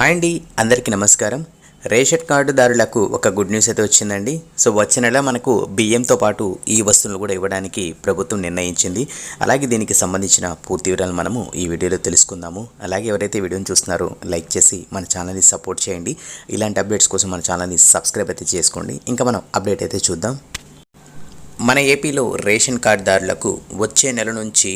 Hi అండి అందరికీ నమస్కారం. రేషన్ కార్డుదారులకు ఒక గుడ్ న్యూస్ అయితే వచ్చిందండి. సో వచ్చే నెల మనకు బియ్యంతో పాటు ఈ వస్తువులు కూడా ఇవ్వడానికి ప్రభుత్వం నిర్ణయించింది. అలాగే దీనికి సంబంధించిన పూర్తి వివరాలు మనము ఈ వీడియోలో తెలుసుకుందాము. అలాగే ఎవరైతే వీడియోని చూస్తున్నారో లైక్ చేసి మన ఛానల్ని సపోర్ట్ చేయండి. ఇలాంటి అప్డేట్స్ కోసం మన ఛానల్ని సబ్స్క్రైబ్ అయితే చేసుకోండి. ఇంకా మనం అప్డేట్ అయితే చూద్దాం. మన ఏపీలో రేషన్ కార్డుదారులకు వచ్చే నెల నుంచి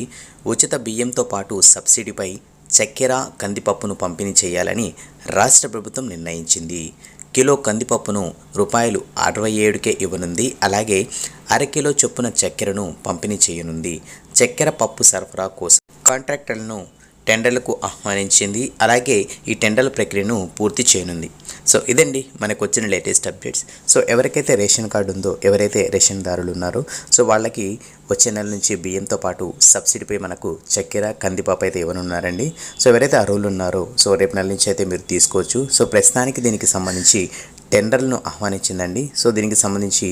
ఉచిత బియ్యంతో పాటు సబ్సిడీపై చక్కెర కందిపప్పును పంపిణీ చేయాలని రాష్ట్ర ప్రభుత్వం నిర్ణయించింది. కిలో కందిపప్పును రూపాయలు అరవై ఏడుకే ఇవ్వనుంది. అలాగే అరకిలో చొప్పున చక్కెరను పంపిణీ చేయనుంది. చక్కెర పప్పు సరఫరా కోసం కాంట్రాక్టర్లను టెండర్లకు ఆహ్వానించింది. అలాగే ఈ టెండర్ల ప్రక్రియను పూర్తి చేయనుంది. సో ఇదండి మనకు వచ్చిన లేటెస్ట్ అప్డేట్స్. సో ఎవరికైతే రేషన్ కార్డు ఉందో ఎవరైతే రేషన్ దారులు ఉన్నారో సో వాళ్ళకి వచ్చే నెల నుంచి బియ్యంతో పాటు సబ్సిడీపై మనకు చక్కెర కందిపాపు అయితే ఇవ్వనున్నారండి. సో ఎవరైతే అర్హులు ఉన్నారో సో రేపు నెల నుంచి అయితే మీరు తీసుకోవచ్చు. సో ప్రస్తుతానికి దీనికి సంబంధించి టెండర్లను ఆహ్వానించిందండి. సో దీనికి సంబంధించి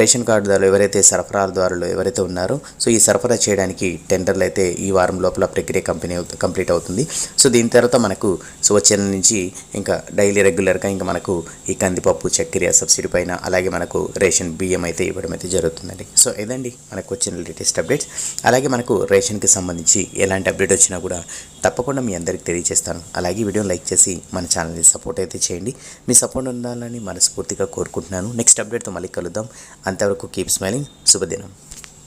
రేషన్ కార్డుదారులు ఎవరైతే సరఫరాదారులు ఎవరైతే ఉన్నారో సో ఈ సరఫరా చేయడానికి టెండర్లు అయితే ఈ వారం లోపల ప్రక్రియ కంపెనీ కంప్లీట్ అవుతుంది. సో దీని తర్వాత మనకు సో వచ్చే నుంచి ఇంకా డైలీ రెగ్యులర్గా ఇంకా మనకు ఈ కందిపప్పు చక్కెర సబ్సిడీ పైన అలాగే మనకు రేషన్ బియ్యం అయితే ఇవ్వడం అయితే జరుగుతుందండి. సో ఇదండి మనకు వచ్చిన లేటెస్ట్ అప్డేట్స్. అలాగే మనకు రేషన్కి సంబంధించి ఎలాంటి అప్డేట్ వచ్చినా కూడా తప్పకుండా మీ అందరికి తెలియజేస్తాను. అలాగే వీడియో వీడియోని లైక్ చేసి మన ఛానల్ని సపోర్ట్ అయితే చేయండి. మీ సపోర్ట్ ఉండాలని మనస్ఫూర్తిగా కోరుకుంటున్నాను. నెక్స్ట్ అప్డేట్తో మళ్ళీ కలుద్దాం. అంతవరకు కీప్ స్మైలింగ్. శుభదినం.